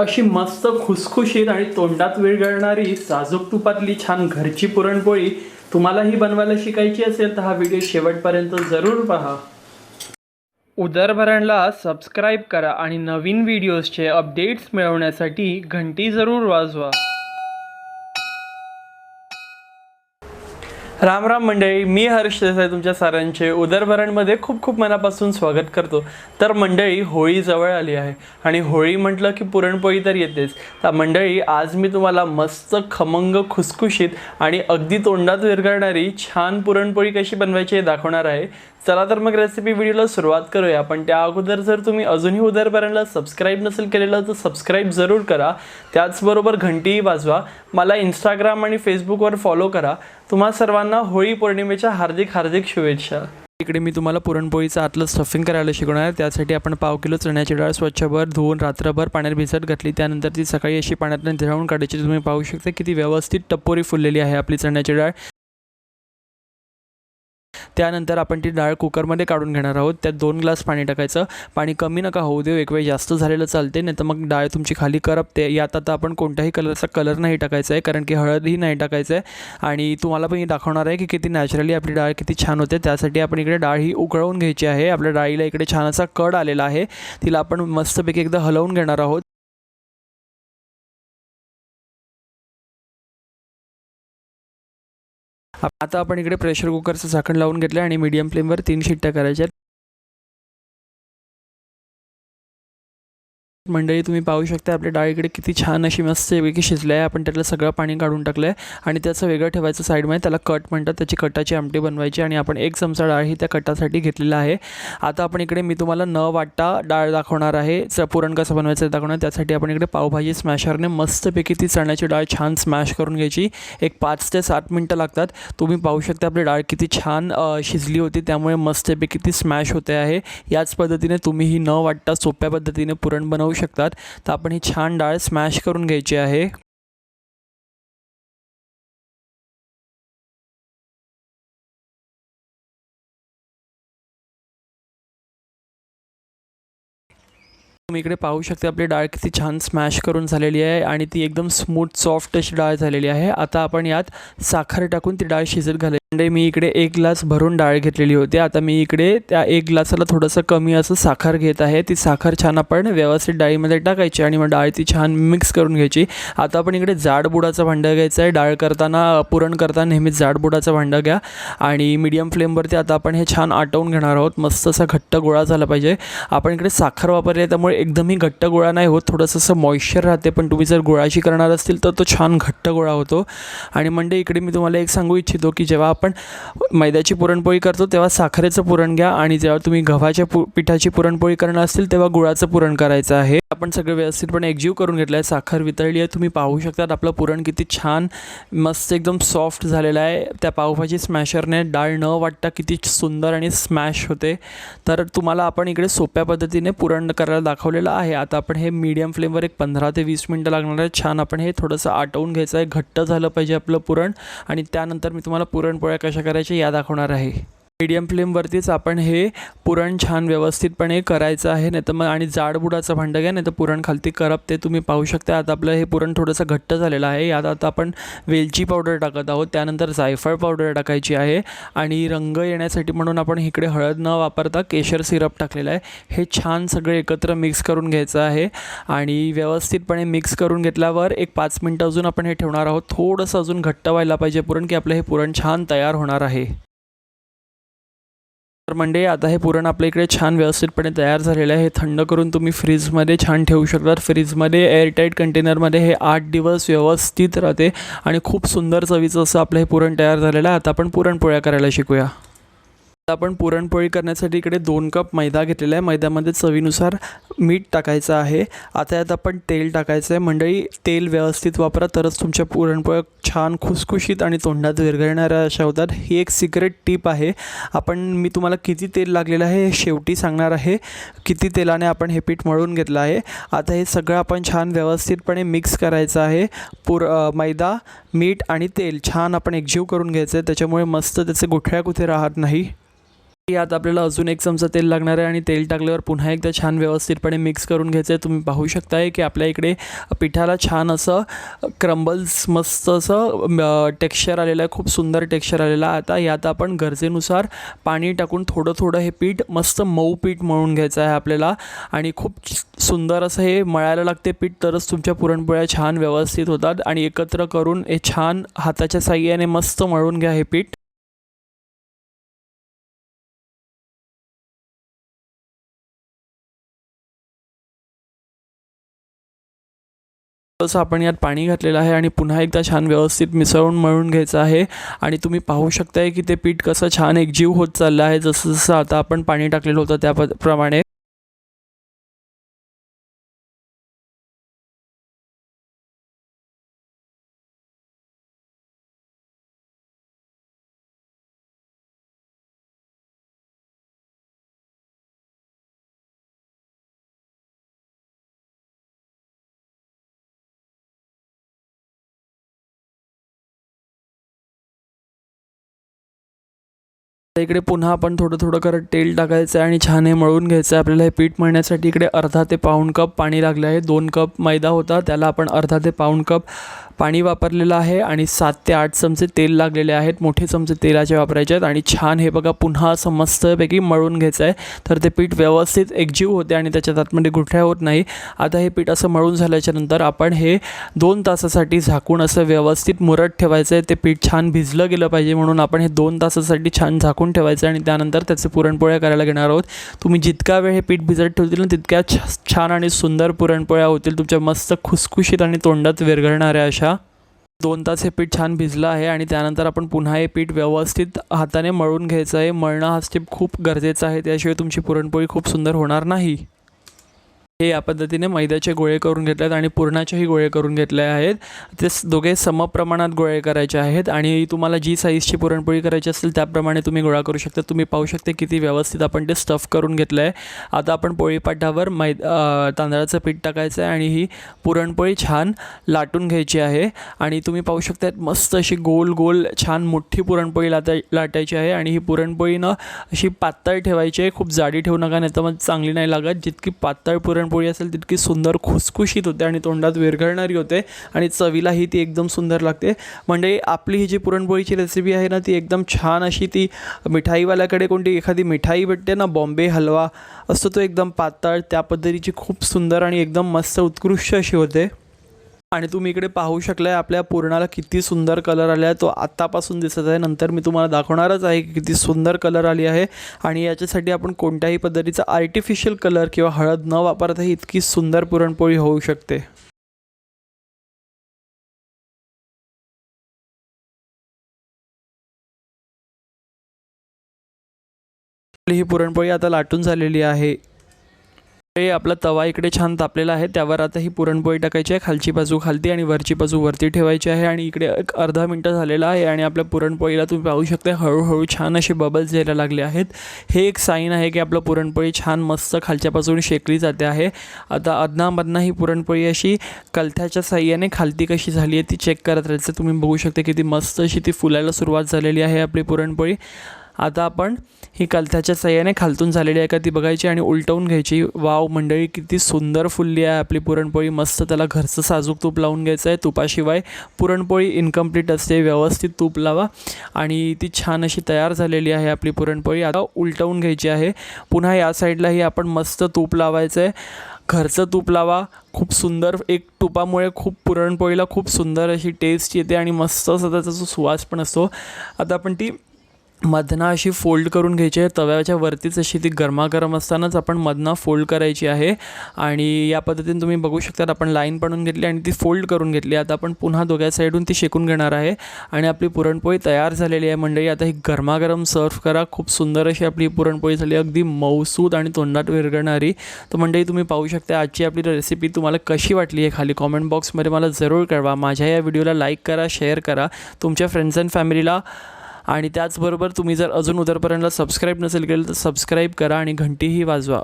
अशी मस्त खुसखुशीत आणि तोंडात विरघळणारी साजूक तुपातली छान घरची पुरणपोळी तुम्हालाही बनवायला शिकायची असेल तर हा व्हिडिओ शेवटपर्यंत जरूर पहा. उदरभरणला सबस्क्राईब करा आणि नवीन व्हिडिओजचे अपडेट्स मिळवण्यासाठी घंटी जरूर वाजवा. राम राम मंडळी मी हर्ष देसाई तुमच्या सारांचे उदरभरणमध्ये खूप खूप मनापासून स्वागत करतो. तर मंडळी होळी जवळ आली आहे आणि होळी म्हटलं की पुरणपोळी तर येतेच. तर मंडळी आज मी तुम्हाला मस्त खमंग खुसखुशीत आणि अगदी तोंडात विरघळणारी छान पुरणपोळी कशी बनवायची हे दाखवणार आहे. चला तर मग रेसिपी व्हिडिओला सुरुवात करूया. पण त्या अगोदर जर तुम्ही अजूनही उदरपर्यंत सबस्क्राईब नसेल केलेलं तर सबस्क्राईब जरूर करा. त्याचबरोबर घंटीही वाजवा. मला इंस्टाग्राम आणि फेसबुकवर फॉलो करा. तुम्हा सर्वांना होळी पौर्णिमेच्या हार्दिक हार्दिक शुभेच्छा. इकडे मी तुम्हाला पुरणपोळीचं आतलं स्टफिंग करायला शिकवणार आहे. त्यासाठी आपण पाव किलो चण्याची डाळ स्वच्छभर धुवून रात्रभर पाण्यात भिजत घातली. त्यानंतर ती सकाळी अशी पाण्यातून धिरावून काढायची. तुम्ही पाहू शकता किती व्यवस्थित टप्पोरी फुललेली आहे आपली चण्याची डाळ. त्यानंतर आपण ती डाळ कुकरमध्ये काढून घेणार आहोत. त्यात दोन ग्लास पाणी टाकायचं. पाणी कमी नका होऊ देऊ. एक वेळ जास्त झालेलं चालते नाही तर मग डाळ तुमची खाली करपते. यात आता आपण कोणत्याही कलरचा कलर नाही टाकायचा आहे कारण की हळदही नाही टाकायचं आहे. आणि तुम्हाला पण हे दाखवणार आहे की किती नॅचरली आपली डाळ किती छान होते. त्यासाठी आपण इकडे डाळ ही उकळवून घ्यायची आहे. आपल्या डाळीला इकडे छान असा कड आलेला आहे. तिला आपण मस्तपैकी एकदा हलवून घेणार आहोत. आता आपण इकडे प्रेशर कुकरचं झाकण लावून घेतलं आणि मीडियम फ्लेमवर तीन शिट्ट्या करायच्या आहेत. मंडळी तुम्ही पाहू शकता आपल्या डाळ इकडे किती छान अशी मस्तपैकी शिजली आहे. आपण त्यातलं सगळं पाणी काढून टाकलं आहे आणि त्याचं वेगळं ठेवायचं साईडमध्ये. त्याला कट म्हणतात त्याची कटाची आमटी बनवायची आणि आपण एक चमचा डाळ ही त्या कटासाठी घेतलेला आहे. आता आपण इकडे मी तुम्हाला न वाटता डाळ दाखवणार आहे. च पुरण कसं बनवायचं ते दाखवणार. त्यासाठी आपण इकडे पावभाजी स्मॅशरने मस्तपैकी ती चण्याची डाळ छान स्मॅश करून घ्यायची. एक पाच ते सात मिनटं लागतात. तुम्ही पाहू शकता आपली डाळ किती छान शिजली होती. त्यामुळे मस्तपैकी ती स्मॅश होते आहे. याच पद्धतीने तुम्ही ही न वाटता सोप्या पद्धतीने पुरण बनवू शकतात. तर आपण ही छान डाळ स्मॅश करून घ्यायची आहे. तुम्ही इकडे पाहू शकता आपली डाळ किती छान स्मॅश करून झालेली आहे आणि ती एकदम स्मूथ सॉफ्ट अशी डाळ झालेली आहे. आता आपण यात साखर टाकून ती डाळ शिजत घालायची. म्हणजे मी इकडे एक ग्लास भरून डाळ घेतलेली होती. आता मी इकडे त्या एक ग्लासाला थोडंसं कमी असं साखर घेत आहे. ती साखर छान आपण व्यवस्थित डाळीमध्ये टाकायची आणि मग डाळ ती छान मिक्स करून घ्यायची. आता आपण इकडे जाडबुडाचं भांडं घ्यायचं आहे. डाळ करताना पुरण करताना नेहमीच जाडबुडाचं भांडं घ्या. आणि मीडियम फ्लेमवरती आता आपण हे छान आटवून घेणार आहोत. मस्त असा घट्ट गोळा झाला पाहिजे. आपण इकडे साखर वापरली आहे त्यामुळे एकदमही घट्ट गोळा नाही होत. थोडंसं असं मॉइश्चर राहते पण तुम्ही जर गोळाशी करणार असतील तर तो छान घट्ट गोळा होतो. आणि म्हणजे इकडे मी तुम्हाला एक सांगू इच्छितो की जेव्हा आपण मैद्याची पुरणपोळी करतो तेव्हा साखरेचं पुरण घ्या आणि जेव्हा तुम्ही गव्हाच्या पु पिठाची पुरणपोळी करणार असतील तेव्हा गुळाचं पुरण करायचं आहे. आपण सगळं व्यवस्थितपणे एकजीव करून घेतलं आहे साखर वितळली आहे तुम्ही पाहू शकतात आपलं पुरण किती छान मस्त एकदम सॉफ्ट झालेलं आहे. त्या पावभाजी स्मॅशरने डाळ न वाटता किती सुंदर आणि स्मॅश होते. तर तुम्हाला आपण इकडे सोप्या पद्धतीने पुरण करायला दाखवलेलं आहे. आता आपण हे मीडियम फ्लेमवर एक पंधरा ते वीस मिनटं लागणार आहे छान आपण हे थोडंसं आटवून घ्यायचं आहे. घट्ट झालं पाहिजे आपलं पुरण. आणि त्यानंतर मी तुम्हाला पुरणपोळी गोळ्या कशा करायच्या या दाखवणार आहे. मीडियम फ्लेमवरतीच आपण हे पुरण छान व्यवस्थितपणे करायचं आहे नाही तर मग आणि जाडबुडाचं भांडं घ्या नाही तर पुरण खालती करपते तुम्ही पाहू शकता. आता आपलं हे पुरण थोडंसं घट्ट झालेलं आहे. यात आता आपण वेलची पावडर टाकत आहोत. त्यानंतर जायफळ पावडर टाकायची आहे आणि रंग येण्यासाठी म्हणून आपण इकडे हळद न वापरता केशर सिरप टाकलेलं आहे. हे छान सगळे एकत्र मिक्स करून घ्यायचं आहे आणि व्यवस्थितपणे मिक्स करून घेतल्यावर एक पाच मिनटं अजून आपण हे ठेवणार आहोत. थोडंसं अजून घट्ट व्हायला पाहिजे पुरण की आपलं हे पुरण छान तयार होणार आहे. तर म्हणजे आता हे पुरण आपल्या इकडे छान व्यवस्थितपणे तयार झालेलं आहे. हे थंड करून तुम्ही फ्रीजमध्ये छान ठेवू शकतात फ्रीजमध्ये एअरटाईट कंटेनरमध्ये हे आठ दिवस व्यवस्थित राहते आणि खूप सुंदर चवीचं असं आपलं हे पुरण तयार झालेलं आहे. आता आपण पुरणपोळ्या करायला शिकूया. आपण पुरणपोळी करण्यासाठी इकडे दोन कप मैदा घेतलेला आहे. मैद्यामध्ये चवीनुसार मीठ टाकायचं आहे. आता यात आपण तेल टाकायचं आहे. मंडळी तेल व्यवस्थित वापरा तरच तुमच्या पुरणपोळ्या छान खुसखुशीत आणि तोंडात विरघळणाऱ्या अशा होतात. ही एक सिक्रेट टीप आहे. आपण मी तुम्हाला किती तेल लागलेलं आहे हे शेवटी सांगणार आहे. किती तेलाने आपण हे पीठ मळून घेतलं आहे. आता हे सगळं आपण छान व्यवस्थितपणे मिक्स करायचं आहे. पुर मैदा मीठ आणि तेल छान आपण एकजीव करून घ्यायचं आहे. त्याच्यामुळे मस्त त्याचे गुठळ्या कुठे राहत नाही. यात आपल्याला अजून एक चमचा तेल लागणार आहे आणि तेल टाकल्यावर पुन्हा एकदा छान व्यवस्थितपणे मिक्स करून घ्यायचं आहे तुम्ही पाहू शकताय की आपल्या इकडे पिठाला छान असं क्रम्बल्स मस्त असं टेक्स्चर आलेलं आहे. खूप सुंदर टेक्स्चर आलेलं आहे. आता यात आपण गरजेनुसार पाणी टाकून थोडं थोडं हे पीठ मस्त मऊ पीठ मळून घ्यायचं आहे आपल्याला. आणि खूप सुंदर असं हे मळायला लागते पीठ तरच तुमच्या पुरणपोळ्या छान व्यवस्थित होतात. आणि एकत्र करून हे छान हाताच्या साह्याने मस्त मळून घ्या हे पीठ. तसं आपण यात पाणी घातलेलं आहे आणि पुन्हा एकदा छान व्यवस्थित मिसळून मळून घ्यायचं आहे. आणि तुम्ही पाहू शकताय की ते पीठ कसं छान एकजीव होत चाललं आहे. जसं जसं आता आपण पाणी टाकलेलं होतं त्या प्रमाणे इकडे पुन्हा आपण थोडं थोडं करत तेल टाकायचं आहे आणि छान हे मळून घ्यायचं आहे. आपल्याला हे पीठ मळण्यासाठी इकडे अर्धा ते पाऊण कप पाणी लागले आहे. दोन कप मैदा होता त्याला आपण अर्धा ते पाऊण कप पाणी वापरलेलं आहे आणि सात ते आठ चमचे तेल लागलेले आहेत. मोठे चमचे तेलाचे वापरायचे आहेत. आणि छान हे बघा पुन्हा असं मस्तपैकी मळून घ्यायचं आहे. तर ते पीठ व्यवस्थित एकजीव होते आणि त्याच्यात आतमध्ये गुठळ्या होत नाही. आता हे पीठ असं मळून झाल्याच्यानंतर आपण हे दोन तासासाठी झाकून असं व्यवस्थित मुरत ठेवायचं आहे. ते पीठ छान भिजलं गेलं पाहिजे म्हणून आपण हे दोन तासासाठी छान झाकून ठेवायचं आहे आणि त्यानंतर त्याचे पुरणपोळ्या करायला घेणार आहोत. तुम्ही जितका वेळ हे पीठ भिजत ठेवतील ना तितक्या छ- छान आणि सुंदर पुरणपोळ्या होतील. तुमच्या मस्त खुसखुशीत आणि तोंडात विरघळणाऱ्या अशा दोन तास हे पीठ छान भिजलं आहे आणि त्यानंतर आपण पुन्हा हे पीठ व्यवस्थित हाताने मळून घ्यायचं आहे. मळणं हा स्टेप खूप गरजेचा आहे. त्याशिवाय तुमची पुरणपोळी खूप सुंदर होणार नाही. हे या पद्धतीने मैद्याचे गोळे करून घेतले आहेत आणि पुरणाचेही गोळे करून घेतले आहेत. ते दोघे समप्रमाणात गोळे करायचे आहेत आणि तुम्हाला जी साईजची पुरणपोळी करायची असेल त्याप्रमाणे तुम्ही गोळा करू शकता. तुम्ही पाहू शकता किती व्यवस्थित आपण ते स्टफ करून घेतलं आहे आता आपण पोळीपाठावर मै तांदळाचं पीठ टाकायचं आहे आणि ही पुरणपोळी छान लाटून घ्यायची आहे. आणि तुम्ही पाहू शकता मस्त अशी गोल गोल छान मोठी पुरणपोळी लाटा लाटायची आहे आणि ही पुरणपोळी ना अशी पातळ ठेवायची आहे. खूप जाडी ठेवू नका नाही तर मग चांगली नाही लागत. जितकी पातळ पुरणपोळी असेल तितकी सुंदर खुसखुशीत होते आणि तोंडात विरघळणारी होते आणि चवीलाही ती एकदम सुंदर लागते. म्हणजे आपली ही जी पुरणपोळीची रेसिपी आहे ना ती एकदम छान अशी ती मिठाईवाल्याकडे कोणती एखादी मिठाई भेटते ना बॉम्बे हलवा असतो तो एकदम पातळ त्या पद्धतीची खूप सुंदर आणि एकदम मस्त उत्कृष्ट अशी होते. आणि तुम्ही इकडे पाहू शकलाय आपल्या पूर्णाला किती सुंदर कलर आला आहे तो आत्तापासून दिसत आहे. नंतर मी तुम्हाला दाखवणारच आहे की किती सुंदर कलर आली आहे. आणि याच्यासाठी आपण कोणत्याही पद्धतीचा आर्टिफिशियल कलर किंवा हळद न वापरताही इतकी सुंदर पुरणपोळी होऊ शकते. ही पुरणपोळी आता लाटून झालेली आहे. हे आपला तवा इकडे छान तापलेला आहे. त्यावर आता ही पुरणपोळी टाकायची आहे. खालची बाजू खालती आणि वरची बाजू वरती ठेवायची आहे आणि इकडे एक अर्धा मिनटं झालेला आहे आणि आपल्या पुरणपोळीला तुम्ही पाहू शकता हळूहळू छान असे बबल्स यायला लागले आहेत. हे एक साईन आहे की आपलं पुरणपोळी छान मस्त खालच्या बाजूने शेकली जाते आहे. आता अधनामधनं ही पुरणपोळी अशी कलथ्याच्या साह्याने खालती कशी झाली आहे ती चेक करत राहायचं. तुम्ही बघू शकता किती मस्त अशी ती फुलायला सुरुवात झालेली आहे आपली पुरणपोळी. आता आपण ही कलथ्याच्या सह्याने खालतून झालेली आहे का ती बघायची आणि उलटवून घ्यायची. वाव मंडळी किती सुंदर फुलली आहे आपली पुरणपोळी. मस्त त्याला घरचं साजूक तूप लावून घ्यायचं आहे. तुपाशिवाय पुरणपोळी इनकम्प्लीट असते. व्यवस्थित तूप लावा. आणि ती छान अशी तयार झालेली आहे आपली पुरणपोळी. आता उलटवून घ्यायची आहे. पुन्हा या साईडलाही आपण मस्त तूप लावायचं आहे घरचं तूप लावा. खूप सुंदर एक तुपामुळे खूप पुरणपोळीला खूप सुंदर अशी टेस्ट येते आणि मस्त असा त्याचा जो सुवास पण असतो. आता आपण ती मधनं अशी फोल्ड करून घ्यायची आहे. तव्याच्या वरतीच अशी ती गरमागरम असतानाच आपण मधनं फोल्ड करायची आहे. आणि या पद्धतीने तुम्ही बघू शकता आपण लाईन पडून घेतली आणि ती फोल्ड करून घेतली. आता आपण पुन्हा दोघ्या साईडून ती शेकून घेणार आहे. आणि आपली पुरणपोळी तयार झालेली आहे मंडळी. आता ही गरमागरम सर्व करा. खूप सुंदर अशी आपली पुरणपोळी झाली अगदी मऊसूद आणि तोंडात विरघळणारी. तर मंडळी तुम्ही पाहू शकता आजची आपली रेसिपी तुम्हाला कशी वाटली आहे खाली कॉमेंट बॉक्समध्ये मला जरूर कळवा. माझ्या या व्हिडिओला लाईक करा शेअर करा. तुमच्या फ्रेंड्स अँड फॅमिलीला आणि त्याचबरोबर तुम्ही जर अजून उदरपर्यंत सबस्क्राईब नसेल केलं तर सबस्क्राईब करा आणि घंटीही वाजवा.